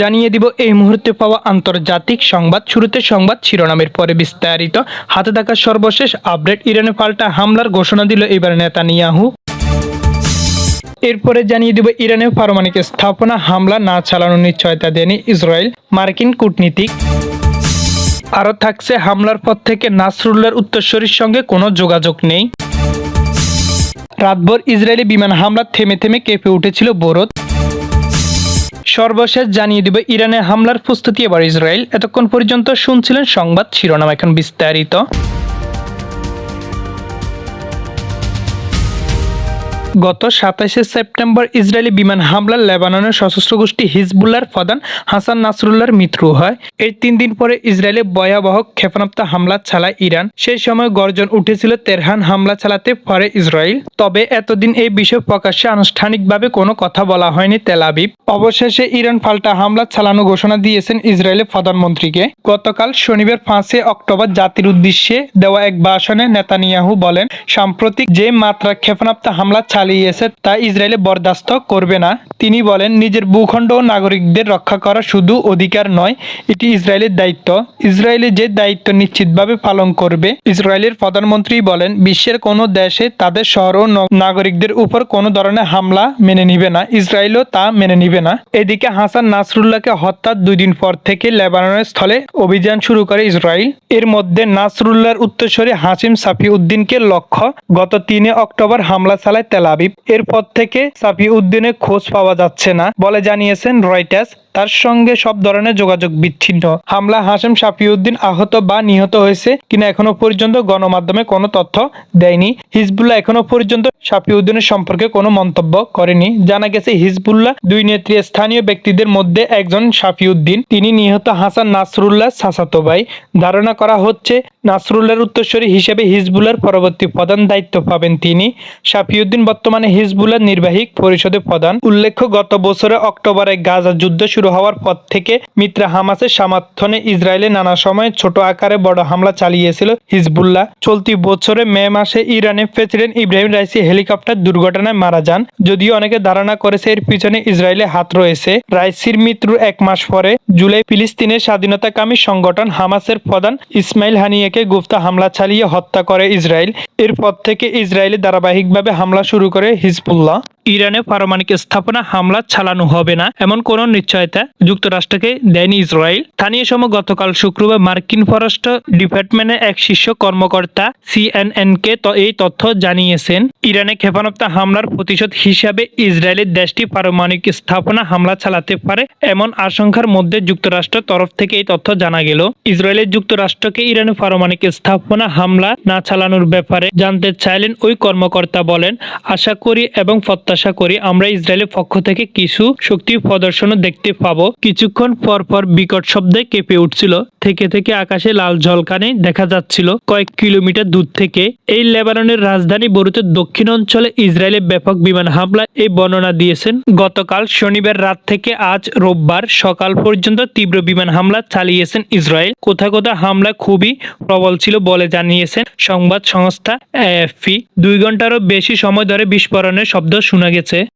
জানিয়ে দিব, এই মুহূর্তে পাওয়া আন্তর্জাতিক সংবাদ শুরুতে সংবাদ শিরোনামের পরে বিস্তারিত। হাতে থাকা সর্বশেষ আপডেট, ইরানে পাল্টা হামলার ঘোষণা দিল এবার নেতানিয়াহু। এরপরে জানিয়ে দিব ইরানের পারমাণবিক স্থাপনা হামলা না চালানোর নিশ্চয়তা দেয়নি ইসরায়েল, মার্কিন কূটনীতিক। আরও থাকছে, হামলার পর থেকে নাসরুল্লাহর উত্তরসূরির সঙ্গে কোনো যোগাযোগ নেই। রাতভর ইসরায়েলি বিমান হামলা থেমে থেমে কেঁপে উঠেছিল বোরত সর্বশেষ জানিয়ে দিবে ইরানের হামলার প্রস্তুতি এবার ইসরায়েল। এতক্ষণ পর্যন্ত শুনছিলেন সংবাদ শিরোনাম এখন বিস্তারিত। গত সাতাশে সেপ্টেম্বর ইসরায়েলি বিমান হামলায় লেবাননের সশস্ত্র গোষ্ঠী হিজবুল্লার প্রধান হাসান নাসরুল্লাহর মৃত্যু হয়। এর তিন দিন পরে ইসরায়েলে ভয়াবহ ক্ষেপণাস্ত্র হামলা চালায় ইরান। সেই সময় গর্জন উঠেছিল তেরহান হামলা চালাতে পারে ইসরায়েল। তবে এতদিন এই বিষয়ে প্রকাশ্যে আনুষ্ঠানিকভাবে কোনো কথা বলা হয়নি তেল আবিব। অবশেষে ইরান পাল্টা হামলা চালানো ঘোষণা দিয়েছেন ইসরায়েলের প্রধানমন্ত্রীকে। গতকাল শনিবার পাঁচই অক্টোবর জাতির উদ্দেশ্যে দেওয়া এক ভাষণে নেতানিয়াহু বলেন, সাম্প্রতিক যে মাত্রা ক্ষেপণাস্ত্র হামলা চালিয়েছে তা ইসরায়েলে বরদাস্ত করবে না। তিনি বলেন, নিজের ভূখণ্ড ও নাগরিকদের রক্ষা করা শুধু অধিকার নয়, এটি ইসরায়েলের দায়িত্ব। ইসরায়েলের যে দায়িত্ব নিশ্চিতভাবে পালন করবে, ইসরায়েলের প্রধানমন্ত্রী বলেন, বিশ্বের কোনো দেশে তাদের শহর ও নাগরিকদের উপর কোনো ধরনের হামলা মেনে নিবে না। ইসরায়েলও তা মেনে নিবে না। এদিকে হাসান নাসরুল্লাহকে হত্যার দুই দিন পর থেকে লেবাননের স্থলে অভিযান শুরু করে ইসরায়েল। এর মধ্যে নাসরুল্লাহর উত্তরসূরি হাসিম সাফি উদ্দিনকে লক্ষ্য গত তিনে অক্টোবর হামলা চালায় তেল আবিব। এরপর থেকে সাফি উদ্দিনের খোঁজ পাওয়া যাচ্ছে না বলে জানিয়েছেন রয়টার্স। তার সঙ্গে সব ধরনের যোগাযোগ বিচ্ছিন্ন। হামলা হাসেম সাফিউদ্দিন আহত বা নিহত হয়েছে কিনা এখনও পর্যন্ত গণমাধ্যমে কোনো তথ্য দেয়নি। হিজবুল্লাহ এখনও পর্যন্ত সাফিউদ্দিনের সম্পর্কে কোনো মন্তব্য করেনি। জানা গেছে, হিজবুল্লাহ দুই নেত্রী স্থানীয় ব্যক্তিদের মধ্যে একজন সাফিউদ্দিন তিনি নিহত হাসান নাসরুল্লাহ সাসাতো ভাই ধারণা করা হচ্ছে, নাসরুল্লাহর উত্তরসূরি হিসেবে হিজবুল্লাহর পরবর্তী প্রধান দায়িত্ব পাবেন তিনি। সাফিউদ্দিন বর্তমানে হিজবুল্লাহ নির্বাহী পরিষদের প্রধান। উল্লেখ্য, গত বছরে অক্টোবরে গাজা যুদ্ধ শুরু হওয়ার পর থেকে মিত্রা হামাসের সমর্থনে ইসরায়েলে নানা সময় ছোট আকারে বড় হামলা চালিয়েছিল হিজবুল্লাহ। চলতি বছরে মে মাসে ইরানের প্রেসিডেন্ট ইব্রাহিম রাইসি হেলিকপ্টার দুর্ঘটনায় মারা যান, যদিও অনেকে ধারণা করেছে এর পিছনে ইসরায়েলে হাত রয়েছে। রাইসির মৃত্যুর এক মাস পরে জুলাই ফিলিস্তিনের স্বাধীনতাকামী সংগঠন হামাসের প্রধান ইসমাইল হানিয়াকে গুপ্তা হামলা চালিয়ে হত্যা করে ইসরায়েল। এরপর থেকে ইসরায়েলে ধারাবাহিকভাবে হামলা শুরু করে হিজবুল্লাহ। ইরানে পারমাণবিক স্থাপনা হামলা চালানো হবে না, এমন কোন নিশ্চয়তা যুক্তরাষ্ট্রকে দেয়নি ইসরায়েল। স্থানীয় সময় গতকাল শুক্রবার মার্কিন পররাষ্ট্র ডিপার্টমেন্টের এক শীর্ষ কর্মকর্তা সিএনএন কে এই তথ্য জানিয়েছেন। ইরানে ক্ষেপণাস্ত্র হামলার প্রতিশোধ হিসাবে ইসরায়েলের দেশটি পারমাণবিক স্থাপনা হামলা চালাতে পারে, এমন আশঙ্কার মধ্যে যুক্তরাষ্ট্র তরফ থেকে এই তথ্য জানা গেল। ইসরায়েলের যুক্তরাষ্ট্রকে ইরানের পারমাণবিক স্থাপনা হামলা না চালানোর ব্যাপারে জানতে চাইলেন ওই কর্মকর্তা বলেন, আশা করি এবং প্রত্যাশা করি আমরা ইসরায়েলের পক্ষ থেকে কিছু শক্তি প্রদর্শনও দেখতে পাবো। কিছুক্ষণ পর পর বিকট শব্দে কেঁপে উঠছিল। থেকে থেকে আকাশে লাল ঝলকানি দেখা যাচ্ছিল। কয়েক কিলোমিটার দূর থেকে এই লেবাননের রাজধানী বরুতের দক্ষিণ অঞ্চলে ইসরায়েলের ব্যাপক বিমান হামলা এই বর্ণনা দিয়েছেন। গতকাল শনিবার রাত থেকে আজ রোববার সকাল পর্যন্ত তীব্র বিমান হামলা চালিয়েছেন ইসরায়েল। কোথাও কোথাও হামলা খুবই প্রবল ছিল বলে জানিয়েছেন সংবাদ সংস্থা এএফপি। দুই ঘন্টারও বেশি সময় ধরে বিস্ফোরণের শব্দ শোনা গেছে।